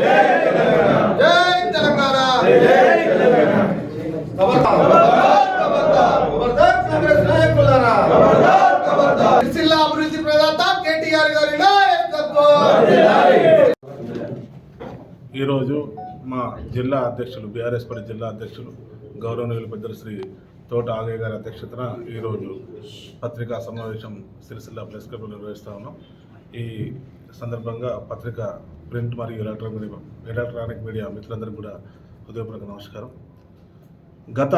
జై తెలంగాణ ఖబర్దార్, అభివృద్ధి ప్రదాత కేటీఆర్ గారి ఈరోజు మా జిల్లా అధ్యక్షులు బీఆర్ఎస్ పార్టీ జిల్లా అధ్యక్షులు గౌరవనీయులు పెద్దలు శ్రీ తోట ఆగయ్య గారి అధ్యక్షతన ఈరోజు పత్రికా సమావేశం సిరిసిల్ల ప్రెస్ క్లబ్లో నిర్వహిస్తూ ఉన్నాం. ఈ సందర్భంగా పత్రిక ప్రింట్ మరియు ఎలక్ట్రానిక్ మీడియా ఎలక్ట్రానిక్ మీడియా మిత్రులందరికీ కూడా హృదయపూర్వక నమస్కారం. గత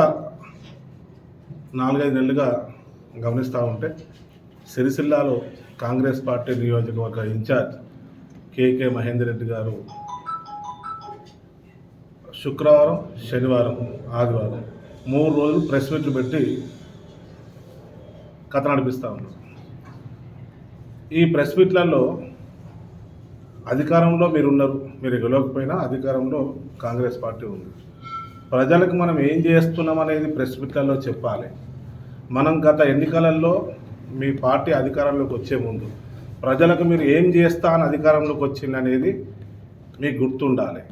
నాలుగైదు నెలలుగా గమనిస్తూ ఉంటే సిరిసిల్లాలో కాంగ్రెస్ పార్టీ నియోజకవర్గ in charge KK Mahender Reddy గారు శుక్రవారం శనివారం ఆదివారం మూడు రోజులు ప్రెస్ మీట్లు పెట్టి కథ నడిపిస్తూ ఉన్నారు. ఈ ప్రెస్ మీట్లలో అధికారంలో మీరు ఉన్నారు మీరు గెలవకపోయినా అధికారంలో కాంగ్రెస్ పార్టీ ఉంది. ప్రజలకు మనం ఏం చేస్తున్నాం అనేది ప్రెస్ మీట్లలో చెప్పాలి. మనం గత ఎన్నికలలో మీ పార్టీ అధికారంలోకి వచ్చే ముందు ప్రజలకు మీరు ఏం చేస్తా అని అధికారంలోకి వచ్చింది అనేది మీకు గుర్తుండాలి.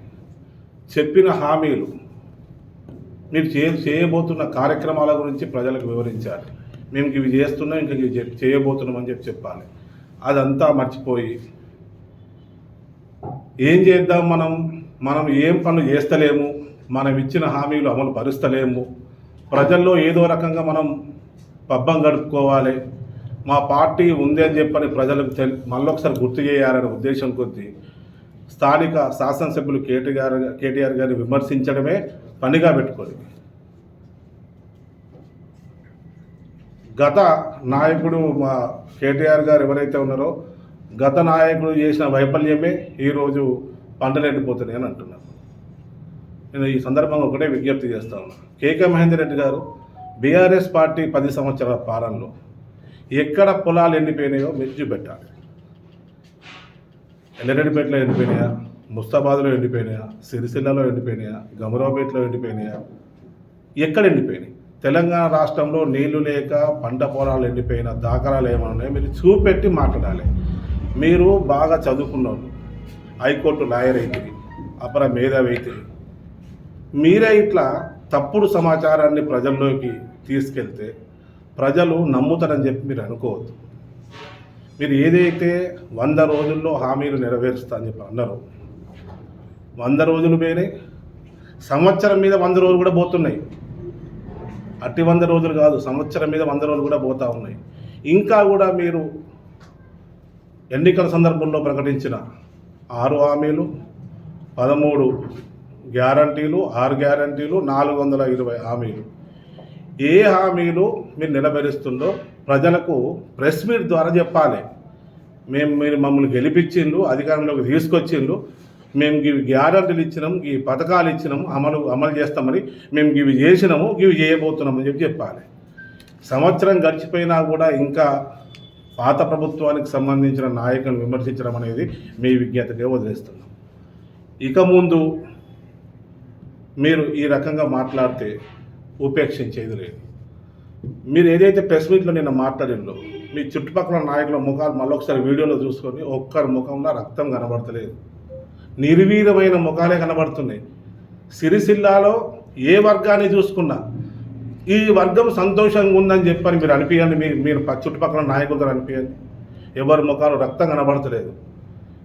చెప్పిన హామీలు మీరు చే చేయబోతున్న కార్యక్రమాల గురించి ప్రజలకు వివరించాలి. మేము ఇవి చేస్తున్నాం ఇంకా ఇవి చేయబోతున్నాం అని చెప్పి చెప్పాలి. అదంతా మర్చిపోయి ఏం చేద్దాం మనం? మనం ఏం పనులు చేస్తలేము? మనం ఇచ్చిన హామీలు అమలు పరుస్తలేము? ప్రజల్లో ఏదో రకంగా మనం పబ్బం గడుపుకోవాలి. మా పార్టీ ఉంది అని చెప్పని ప్రజలకు తెలి మళ్ళొకసారి గుర్తు చేయాలనే ఉద్దేశం కొద్దీ స్థానిక శాసనసభ్యులు కేటీఆర్ కేటీఆర్ గారిని విమర్శించడమే పనిగా పెట్టుకోండి గత నాయకుడు మా కేటీఆర్ గారు ఎవరైతే ఉన్నారో గత నాయకుడు చేసిన వైఫల్యమే ఈరోజు పంటలు ఎండిపోతున్నాయి అని అంటున్నారు. నేను ఈ సందర్భంగా ఒకటే విజ్ఞప్తి చేస్తా ఉన్నాను కేకే మహేందర్ రెడ్డి గారు బీఆర్ఎస్ పార్టీ పది సంవత్సరాల పాలనలో ఎక్కడ పొలాలు ఎండిపోయినాయో మెచ్చి పెట్టాలి. ఎల్లరెడ్డిపేటలో ఎండిపోయినాయా? ముస్తాబాద్లో ఎండిపోయినాయా? సిరిసిల్లలో ఎండిపోయినాయా? గమరావుపేటలో ఎండిపోయినాయా? ఎక్కడ ఎండిపోయినాయి? తెలంగాణ రాష్ట్రంలో నీళ్ళు లేక పంట పొలాలు ఎండిపోయిన దాఖలాలు ఏమైనా ఉన్నాయో? మీరు చూపెట్టి మాట్లాడాలి. మీరు బాగా చదువుకున్నారు. హైకోర్టు లాయర్ అయితే అపర మేధావి మీరే ఇట్లా తప్పుడు సమాచారాన్ని ప్రజల్లోకి తీసుకెళ్తే ప్రజలు నమ్ముతారని చెప్పి మీరు అనుకోవద్దు. మీరు ఏదైతే వంద రోజుల్లో హామీలు నెరవేరుస్తా అని చెప్పి అన్నారు వంద రోజులు వేరే సంవత్సరం మీద వంద రోజులు కూడా పోతున్నాయి. అట్టి వంద రోజులు కాదు సంవత్సరం మీద వంద రోజులు కూడా పోతూ ఉన్నాయి. ఇంకా కూడా మీరు ఎన్నికల సందర్భంలో ప్రకటించిన ఆరు హామీలు పదమూడు గ్యారంటీలు ఆరు గ్యారంటీలు నాలుగు వందల ఇరవై హామీలు. ఏ హామీలు మీరు నిలబెరుస్తుందో ప్రజలకు ప్రెస్ మీట్ ద్వారా చెప్పాలి. మేము మీరు మమ్మల్ని గెలిపించిండ్రు అధికారంలోకి తీసుకొచ్చిండ్రు మేము ఇవి గ్యారంటీలు ఇచ్చినాము ఈ పథకాలు ఇచ్చినాము అమలు అమలు చేస్తామని మేము ఇవి చేసినాము ఇవి చేయబోతున్నామని చెప్పి చెప్పాలి. సంవత్సరం గడిచిపోయినా కూడా ఇంకా పాత ప్రభుత్వానికి సంబంధించిన నాయకులను విమర్శించడం అనేది మీ విజ్ఞతకే వదిలేస్తున్నాం. ఇక ముందు మీరు ఈ రకంగా మాట్లాడితే ఉపేక్షించేది లేదు. మీరు ఏదైతే ప్రెస్ మీట్లో నిన్న మాట్లాడిందో మీ చుట్టుపక్కల నాయకుల ముఖాలు మళ్ళొకసారి వీడియోలో చూసుకొని ఒక్కరి ముఖంలో రక్తం కనబడతలేదు. నిర్వీర్యమైన ముఖాలే కనబడుతున్నాయి. సిరిసిల్లాలో ఏ వర్గాన్ని చూసుకున్నా ఈ వర్గం సంతోషంగా ఉందని చెప్పని మీరు అనిపించండి మీరు మీరు చుట్టుపక్కల నాయకులతో అనిపించండి ఎవరి ముఖాలు రక్తం కనబడతలేదు.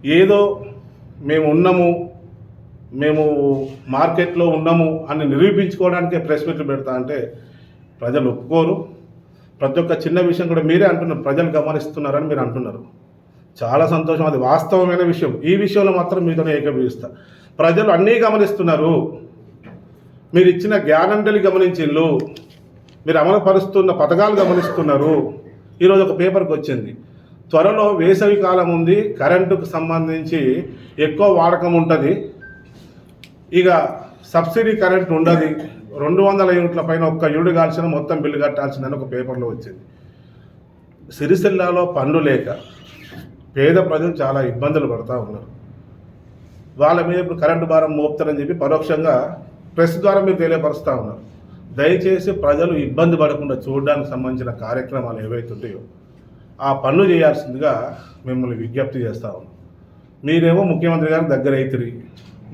ఏదో మేము ఉన్నాము మేము మార్కెట్లో ఉన్నాము అని నిరూపించుకోవడానికే ప్రెస్ మీట్లు పెడతా అంటే ప్రజలు ఒప్పుకోరు. ప్రతి ఒక్క చిన్న విషయం కూడా మీరే అంటున్నారు. ప్రజలు గమనిస్తున్నారని మీరు అంటున్నారు. చాలా సంతోషం. అది వాస్తవమైన విషయం. ఈ విషయంలో మాత్రం మీతోనే ఏకీభవిస్తా. ప్రజలు అన్నీ గమనిస్తున్నారు. మీరు ఇచ్చిన గ్యారంటీలు గమనించిల్లు మీరు అమలు పరుస్తున్న పథకాలు గమనిస్తున్నారు. ఈరోజు ఒక పేపర్కి వచ్చింది. త్వరలో వేసవి కాలం ఉంది. కరెంటుకు సంబంధించి ఎక్కువ వాడకం ఉంటుంది. ఇక సబ్సిడీ కరెంట్ ఉండదు. రెండు వందల యూనిట్ల పైన ఒక్క యూనిట్ కాల్సిన మొత్తం బిల్లు కట్టాల్సిందని ఒక పేపర్లో వచ్చింది. సిరిసిల్లాలో పన్ను లేక పేద ప్రజలు చాలా ఇబ్బందులు పడుతూ ఉన్నారు. వాళ్ళ మీద ఇప్పుడు కరెంటు భారం మోపుతారని చెప్పి పరోక్షంగా ప్రెస్ ద్వారా మీరు తెలియపరుస్తూ ఉన్నారు. దయచేసి ప్రజలు ఇబ్బంది పడకుండా చూడడానికి సంబంధించిన కార్యక్రమాలు ఏవైతే ఉంటాయో ఆ పనులు చేయాల్సిందిగా మిమ్మల్ని విజ్ఞప్తి చేస్తూ ఉన్నాం. మీరేమో ముఖ్యమంత్రి గారికి దగ్గర అవుతుంది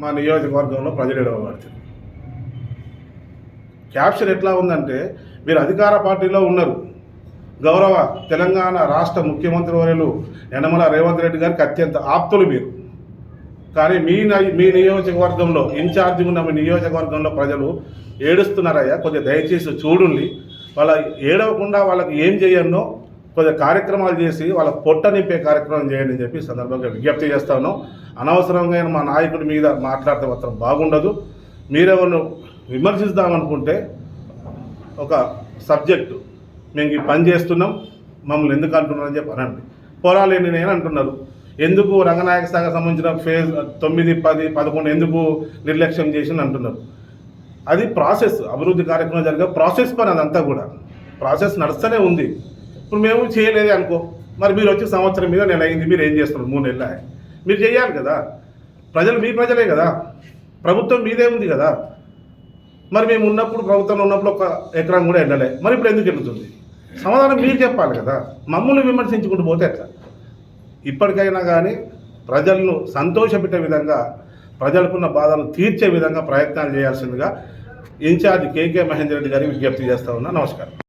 మా నియోజకవర్గంలో ప్రజలు ఇవ్వబడుతుంది క్యాప్షన్ ఎట్లా ఉందంటే మీరు అధికార పార్టీలో ఉన్నారు. గౌరవ తెలంగాణ రాష్ట్ర ముఖ్యమంత్రి వర్యులు యనమల రేవంత్ రెడ్డి గారికి అత్యంత ఆప్తులు మీరు. కానీ మీ మీ నియోజకవర్గంలో ఇన్ఛార్జి ఉన్న మీ నియోజకవర్గంలో ప్రజలు ఏడుస్తున్నారయ్యా. కొద్దిగా దయచేసి చూడండి. వాళ్ళ ఏడవకుండా వాళ్ళకి ఏం చేయన్నో కొద్దిగా కార్యక్రమాలు చేసి వాళ్ళ పొట్ట నింపే కార్యక్రమం చేయండి అని చెప్పి సందర్భంగా విజ్ఞప్తి చేస్తాను అనవసరంగా మా నాయకుడి మీద మాట్లాడితే మాత్రం బాగుండదు. మీరెవరు విమర్శిస్తామనుకుంటే ఒక సబ్జెక్టు. మేము ఈ పని చేస్తున్నాం. మమ్మల్ని ఎందుకు అంటున్నారని చెప్పి అనండి. పోరాలేని నేను అంటున్నారు. ఎందుకు రంగనాయక శాఖ సంబంధించిన ఫేజ్ తొమ్మిది పది పదకొండు ఎందుకు నిర్లక్ష్యం చేసి అంటున్నారు. అది ప్రాసెస్ అభివృద్ధి కార్యక్రమం జరిగే ప్రాసెస్ పని అదంతా కూడా. ప్రాసెస్ నడుస్తూనే ఉంది. ఇప్పుడు మేము చేయలేదే అనుకో. మరి మీరు వచ్చి సంవత్సరం మీద నెల అయింది మీరు ఏం చేస్తున్నారు? మూడు నెలలు? మీరు చేయాలి కదా. ప్రజలు మీ ప్రజలే కదా. ప్రభుత్వం మీదే ఉంది కదా. మరి మేము ఉన్నప్పుడు ప్రభుత్వంలో ఉన్నప్పుడు ఒక ఎకరం కూడా వెళ్ళలే మరి ఇప్పుడు ఎందుకు వెళ్తుంది సమాధానం మీరు చెప్పాలి కదా. మమ్మల్ని విమర్శించుకుంటూ పోతే ఎట్లా? ఇప్పటికైనా కానీ ప్రజలను సంతోషపెట్టే విధంగా ప్రజలకున్న బాధను తీర్చే విధంగా ప్రయత్నాలు చేయాల్సిందిగా ఇన్ఛార్జ్ కేకే మహేందర్ రెడ్డి గారికి విజ్ఞప్తి చేస్తా ఉన్నా. నమస్కారం.